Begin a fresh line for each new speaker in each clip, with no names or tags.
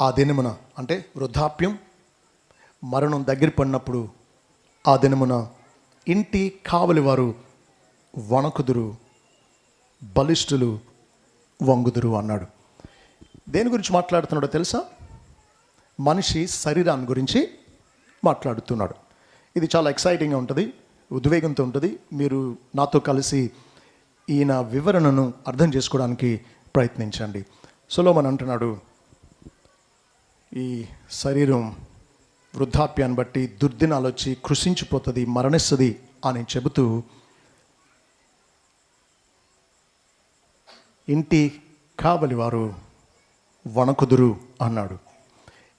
ఆ దినమున అంటే వృద్ధాప్యం మరణం దగ్గర పడినప్పుడు ఆ దినమున ఇంటి కావలి వారు వణకుదురు బలిష్ఠులు వంగుదురు అన్నాడు. దేని గురించి మాట్లాడుతున్నాడో తెలుసా? మనిషి శరీరాన్ని గురించి మాట్లాడుతున్నాడు. ఇది చాలా ఎక్సైటింగ్గా ఉంటుంది ఉద్వేగంతో ఉంటుంది. మీరు నాతో కలిసి ఈయన వివరణను అర్థం చేసుకోవడానికి ప్రయత్నించండి. సులోమన్ అంటున్నాడు ఈ శరీరం వృద్ధాప్యాన్ని బట్టి దుర్దినాలు వచ్చి కృషించిపోతుంది మరణిస్తుంది అని చెబుతూ ఇంటి కావలి వారు వణకుదురు అన్నాడు.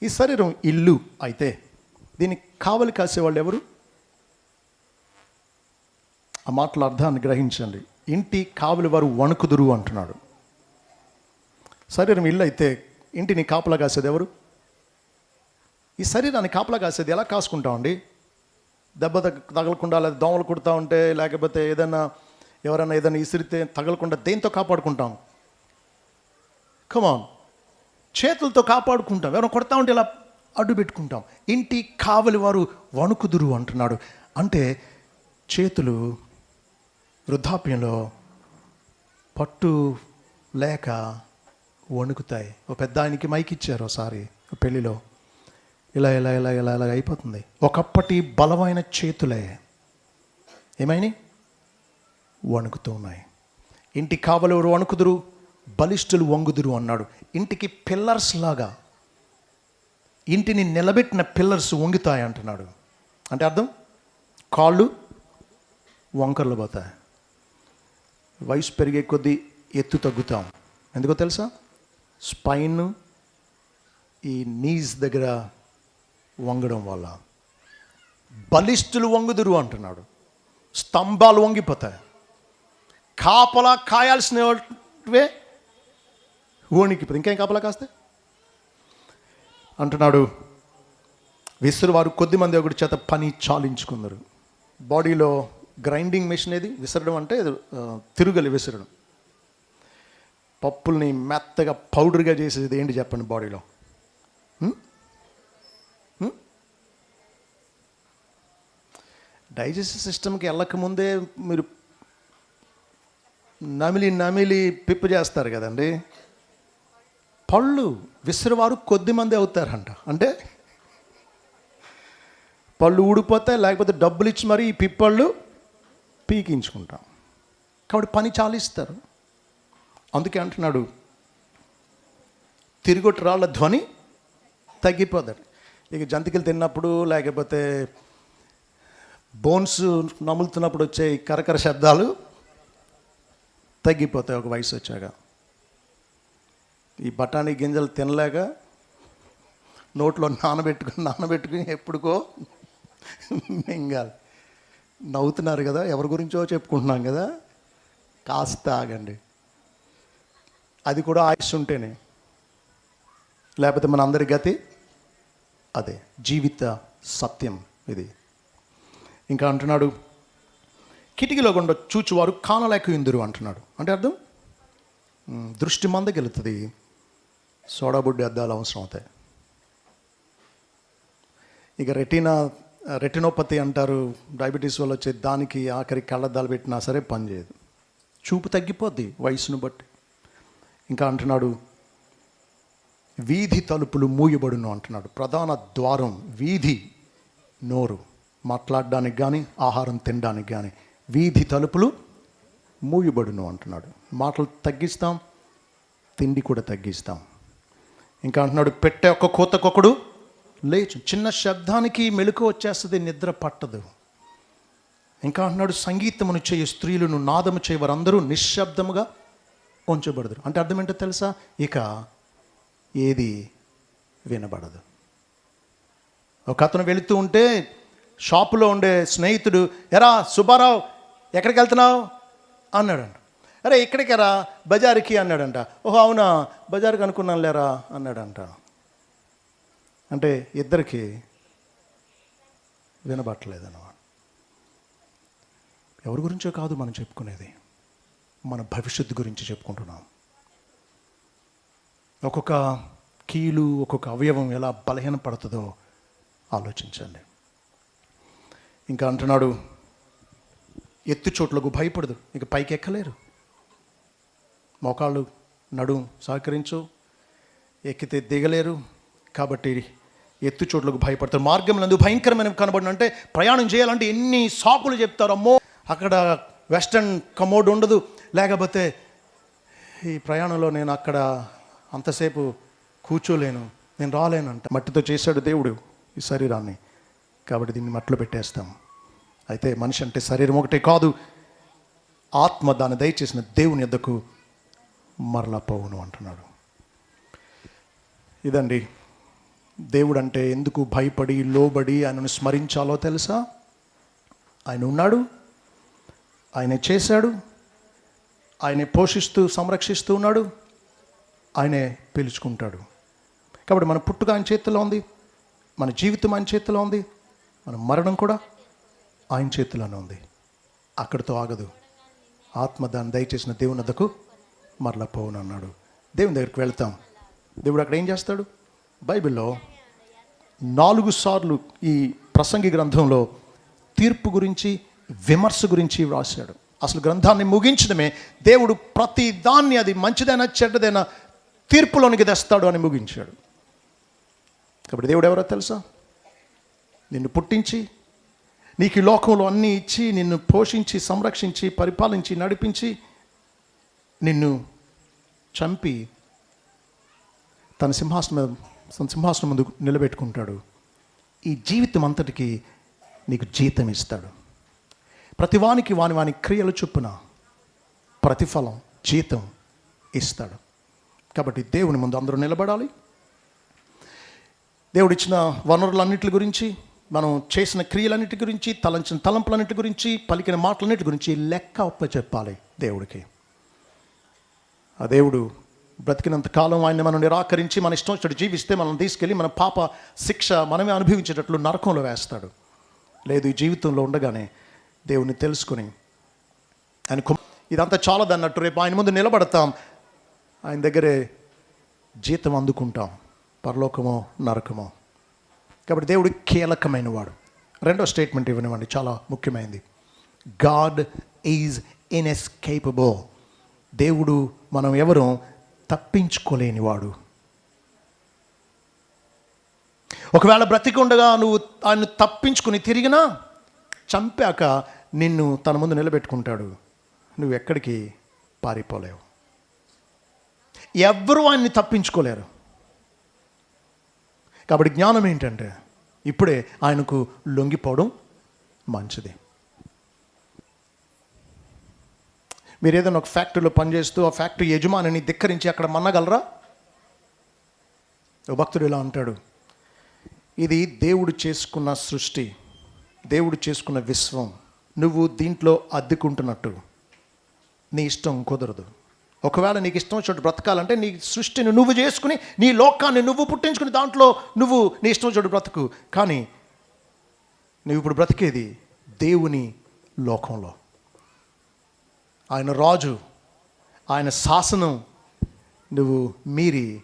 ఈ శరీరం ఇల్లు అయితే దీన్ని కావలి కాసేవాళ్ళు ఎవరు? ఆ మాటల అర్థాన్ని గ్రహించండి. ఇంటి కావలి వారు వణుకుదురు అంటున్నాడు. శరీరం ఇల్లు అయితే ఇంటిని కాపలా కాసేది ఎవరు? ఈ శరీరాన్ని కాపలా కాసేది ఎలా కాసుకుంటామండి దెబ్బ తగలకుండా లేదా దోమలు కుడతా ఉంటే లేకపోతే ఏదైనా ఎవరైనా ఏదైనా ఇసిరితే తగలకుండా దేంతో కాపాడుకుంటాం? కమాన్ చేతులతో కాపాడుకుంటాం. ఎవరైనా కొడతా ఉంటే ఇలా అడ్డు పెట్టుకుంటాం. ఇంటి కావలి వారు వణుకుదురు అంటున్నాడు. అంటే చేతులు వృద్ధాప్యంలో పట్టు లేక వణుకుతాయి. ఓ పెద్ద ఆయనకి మైక్ ఇచ్చారు ఒకసారి పెళ్ళిలో. ఇలా ఇలా ఇలా ఇలా ఇలా అయిపోతుంది. ఒకప్పటి బలమైన చేతులే ఏమైనాయి? వణుకుతూ ఉన్నాయి. ఇంటి కావలెవరు వణుకుదురు? బలిష్ఠులు వంగుదురు అన్నాడు. ఇంటికి పిల్లర్స్ లాగా. ఇంటిని నిలబెట్టిన పిల్లర్స్ వంగుతాయి అంటున్నాడు. అంటే అర్థం? కాళ్ళు వంకర్లు పోతాయి. వయసు పెరిగే కొద్దీ ఎత్తు తగ్గుతాం. ఎందుకో తెలుసా? స్పైన్ ఈ నీస్ దగ్గర వంగడం వల్ల. బలిష్ఠులు వంగుదురు అంటున్నాడు. స్తంభాలు వంగిపోతాయి. కాపలా కాయాల్సినవే ఓణికి ఇంకేం కాపలా కాస్తే అంటున్నాడు. విసురు వారు కొద్ది మంది ఒకటి చేత పని చాలించుకున్నారు. బాడీలో గ్రైండింగ్ మెషిన్ ఏది? విసరడం అంటే తిరుగలి విసరడం. పప్పుల్ని మెత్తగా పౌడర్గా చేసేది ఏంటి చెప్పండి బాడీలో? డైజెస్టివ్ సిస్టమ్కి వెళ్ళకముందే మీరు నమిలి నమిలి పిప్పు చేస్తారు కదండి. పళ్ళు విసిరివారు కొద్ది మంది అవుతారంట. అంటే పళ్ళు ఊడిపోతాయి లేకపోతే డబ్బులు ఇచ్చి మరి ఈ పిప్పళ్ళు పీకించుకుంటాం. కాబట్టి పని చాలిస్తారు. అందుకే అంటున్నాడు తిరిగొట్టు రాళ్ళ ధ్వని తగ్గిపోతాడు ఇక జంతికలు తిన్నప్పుడు లేకపోతే బోన్స్ నములుతున్నప్పుడు వచ్చే కరకర శబ్దాలు తగ్గిపోతాయి ఒక వయసు వచ్చాక. ఈ బఠానీ గింజలు తినలేక నోట్లో నానబెట్టుకుని నానబెట్టుకుని ఎప్పుడుకో మింగాలి. నవ్వుతున్నారు కదా ఎవరి గురించో చెప్పుకుంటున్నాం కదా కాస్త ఆగండి. అది కూడా ఆయుష్ ఉంటేనే. లేకపోతే మన అందరి గతి అదే. జీవిత సత్యం ఇది. ఇంకా అంటున్నాడు కిటికీలో గుండా చూచువారు కానలేక ఇందురు అంటున్నాడు. అంటే అర్థం? దృష్టి మందగెలుతుంది. సోడాబుడ్డి అద్దాలు అవసరం అవుతాయి ఇక రెటీనా రెటినోపతి అంటారు డయాబెటీస్ వల్ల వచ్చే దానికి ఆఖరి కళ్ళద్దాలు పెట్టినా సరే పనిచేయదు చూపు తగ్గిపోద్ది వయసును బట్టి. ఇంకా అంటున్నాడు వీధి తలుపులు మూయబడును అంటున్నాడు. ప్రధాన ద్వారం వీధి నోరు. మాట్లాడడానికి కానీ ఆహారం తినడానికి కానీ వీధి తలుపులు మూయబడును అంటున్నాడు. మాటలు తగ్గిస్తాం తిండి కూడా తగ్గిస్తాం. ఇంకా అంటున్నాడు పెట్టే ఒక కోతకొకడు లేచు. చిన్న శబ్దానికి మెలకు వచ్చేస్తుంది నిద్ర పట్టదు. ఇంకా అంటున్నాడు సంగీతమును చేయు స్త్రీలను నాదము చేయ వారందరూ నిశ్శబ్దముగా ఉంచబడదు అంటే అర్థం ఏంటో తెలుసా? ఇక ఏది వినబడదు. ఒక అతను వెళుతూ ఉంటే షాపులో ఉండే స్నేహితుడు ఎరా సుబ్బారావు ఎక్కడికి వెళ్తున్నావు? అన్నాడంట. అరే ఇక్కడికి రా బజారుకి అన్నాడంట. ఓహో అవునా బజారుకి అనుకున్నాను లేరా? అన్నాడంట. అంటే ఇద్దరికి వినబట్టలేదు అన్నమాట ఎవరి గురించో కాదు మనం చెప్పుకునేది. మన భవిష్యత్తు గురించి చెప్పుకుంటున్నాం. ఒక్కొక్క కీలు ఒక్కొక్క అవయవం ఎలా బలహీనపడుతుందో ఆలోచించండి. ఇంకా అంటున్నాడు ఎత్తు చోట్లకు భయపడదు ఇక పైకి ఎక్కలేరు. మోకాళ్ళు నడుం సహకరించు ఎక్కితే దిగలేరు కాబట్టి ఎత్తు చోట్లకు భయపడతారు. మార్గంలో భయంకరమైన కనబడిన అంటే ప్రయాణం చేయాలంటే ఎన్ని సాకులు చెప్తారు అమ్మో! అక్కడ వెస్టర్న్ కమోడ్ ఉండదు. లేకపోతే ఈ ప్రయాణంలో నేను అక్కడ అంతసేపు కూర్చోలేను నేను రాలేనంట. మట్టితో చేశాడు దేవుడు ఈ శరీరాన్ని. కాబట్టి దీన్ని మట్లు పెట్టేస్తాం. అయితే మనిషి అంటే శరీరం ఒకటే కాదు. ఆత్మ దాన్ని దయచేసిన దేవుని ఎద్దకు మరలా పోవును అంటున్నాడు. ఇదండి. దేవుడు అంటే ఎందుకు భయపడి లోబడి ఆయనను స్మరించాలో తెలుసా? ఆయన ఉన్నాడు. ఆయన చేశాడు. ఆయనే పోషిస్తూ సంరక్షిస్తూ ఉన్నాడు. ఆయనే పిలుచుకుంటాడు. కాబట్టి మన పుట్టుక ఆయన చేతిలో ఉంది. మన జీవితం ఆయన చేతిలో ఉంది. మన మరణం కూడా ఆయన చేతిలోనే ఉంది. అక్కడితో ఆగదు. ఆత్మ దాన్ని దయచేసిన దేవుని వద్దకు మరలా పోవును అన్నాడు. దేవుని దగ్గరికి వెళ్తాం. దేవుడు అక్కడ ఏం చేస్తాడు? బైబిల్లో నాలుగు సార్లు ఈ ప్రసంగి గ్రంథంలో తీర్పు గురించి విమర్శ గురించి వ్రాశాడు. అసలు గ్రంథాన్ని ముగించడమే దేవుడు ప్రతి దాన్ని అది మంచిదైనా చెడ్డదైనా తీర్పులోనికి తెస్తాడు అని ముగించాడు. కాబట్టి దేవుడు ఎవరో తెలుసా? నిన్ను పుట్టించి నీకు ఈ లోకంలో అన్నీ ఇచ్చి నిన్ను పోషించి సంరక్షించి పరిపాలించి నడిపించి నిన్ను చంపి తన సింహాసనం తన సింహాసనం ముందు నిలబెట్టుకుంటాడు. ఈ జీవితం అంతటికి నీకు జీతం ఇస్తాడు. ప్రతివానికి వాని వాని క్రియల చొప్పున ప్రతిఫలం జీతం ఇస్తాడు. కాబట్టి దేవుని ముందు అందరూ నిలబడాలి. దేవుడిచ్చిన వనరులన్నిటి గురించి మనం చేసిన క్రియలన్నిటి గురించి తలంచిన తలంపులన్నిటి గురించి పలికిన మాటలన్నిటి గురించి లెక్క ఒప్ప చెప్పాలి దేవుడికి. ఆ దేవుడు బ్రతికినంత కాలం ఆయన మనం నిరాకరించి మన ఇష్టం వచ్చినట్టు జీవిస్తే మనం తీసుకెళ్ళి మన పాప శిక్ష మనమే అనుభవించేటట్లు నరకంలో వేస్తాడు. లేదు ఈ జీవితంలో ఉండగానే దేవుని తెలుసుకొని ఆయన కుమ- ఇదంతా చాలా అన్నట్టు రేపు ఆయన ముందు నిలబడతాం. ఆయన దగ్గరే జీతం అందుకుంటాం. పరలోకమో నరకమో. కాబట్టి దేవుడు కీలకమైన వాడు రెండో స్టేట్మెంట్ ఇవ్వనివ్వండి చాలా ముఖ్యమైనది. గాడ్ ఈజ్ ఇన్ఎస్కేపబుల్ దేవుడు మనం ఎవరు తప్పించుకోలేనివాడు. ఒకవేళ బ్రతికుండగా నువ్వు ఆయన తప్పించుకుని తిరిగినా చంపాక నిన్ను తన ముందు నిలబెట్టుకుంటాడు. నువ్వు ఎక్కడికి పారిపోలేవు. ఎవరు ఆయన్ని తప్పించుకోలేరు. కాబట్టి జ్ఞానం ఏంటంటే ఇప్పుడే ఆయనకు లొంగిపోవడం మంచిది. మీరు ఏదైనా ఒక ఫ్యాక్టరీలో పనిచేస్తూ ఆ ఫ్యాక్టరీ యజమానిని ధిక్కరించి అక్కడ మన్నగలరా? ఓ భక్తుడు ఇలా అంటాడు ఇది దేవుడు చేసుకున్న సృష్టి దేవుడు చేసుకున్న విశ్వం. నువ్వు దీంట్లో అద్దుకుంటున్నట్టు. నీ ఇష్టం కుదరదు. ఒకవేళ నీకు ఇష్టం చోటు బ్రతకాలంటే నీ సృష్టిని నువ్వు చేసుకుని నీ లోకాన్ని నువ్వు పుట్టించుకుని దాంట్లో నువ్వు నీ ఇష్టం చోటు బ్రతుకు. కానీ నువ్వు ఇప్పుడు బ్రతికేది దేవుని లోకంలో. ఆయన రాజు ఆయన శాసనం నువ్వు మీరి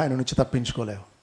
ఆయన నుంచి తప్పించుకోలేవు.